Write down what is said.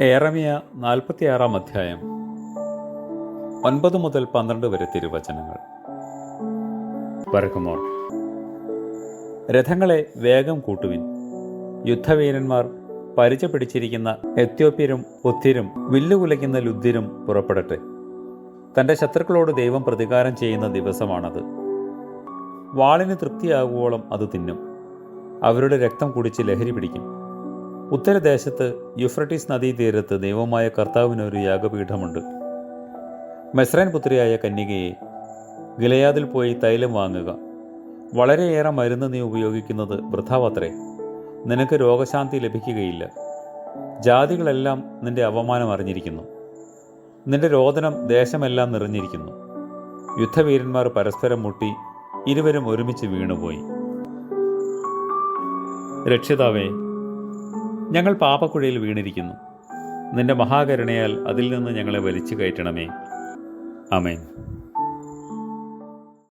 ഏറമിയ നാൽപ്പത്തിയാറാം അധ്യായം. ഒൻപത് മുതൽ പന്ത്രണ്ട് വരെ തിരുവചനങ്ങൾ. പറക്കുമോൾ രഥങ്ങളെ വേഗം കൂട്ടുവിൻ. യുദ്ധവീരന്മാർ പരിച പിടിച്ചിരിക്കുന്ന എത്യോപ്യരും ഒത്തിരും വില്ലുകുലയ്ക്കുന്ന ലുദ്ധിരും പുറപ്പെടട്ടെ. തന്റെ ശത്രുക്കളോട് ദൈവം പ്രതികാരം ചെയ്യുന്ന ദിവസമാണത്. വാളിന് തൃപ്തിയാകുവോളം അത് തിന്നും. അവരുടെ രക്തം കുടിച്ച് ലഹരി പിടിക്കും. ഉത്തരദേശത്ത് യുഫ്രട്ടീസ് നദീതീരത്ത് ദൈവമായ കർത്താവിനൊരു യാഗപീഠമുണ്ട്. മെസ്രൈൻ പുത്രിയായ കന്യകയെ ഗിലയാദിൽ പോയി തൈലം വാങ്ങുക. വളരെയേറെ മരുന്ന് നീ ഉപയോഗിക്കുന്നത് വൃഥാവത്രേ. നിനക്ക് രോഗശാന്തി ലഭിക്കുകയില്ല. ജാതികളെല്ലാം നിന്റെ അവമാനം അറിഞ്ഞിരിക്കുന്നു. നിന്റെ രോദനം ദേശമെല്ലാം നിറഞ്ഞിരിക്കുന്നു. യുദ്ധവീരന്മാർ പരസ്പരം മുട്ടി ഇരുവരും ഒരുമിച്ച് വീണുപോയി. രക്ഷിതാവേ ഞങ്ങൾ പാപക്കുഴയിൽ വീണിരിക്കുന്നു. നിന്റെ മഹാകരുണയാൽ അതിൽ നിന്ന് ഞങ്ങളെ വലിച്ചു കയറ്റണമേ. അമേൻ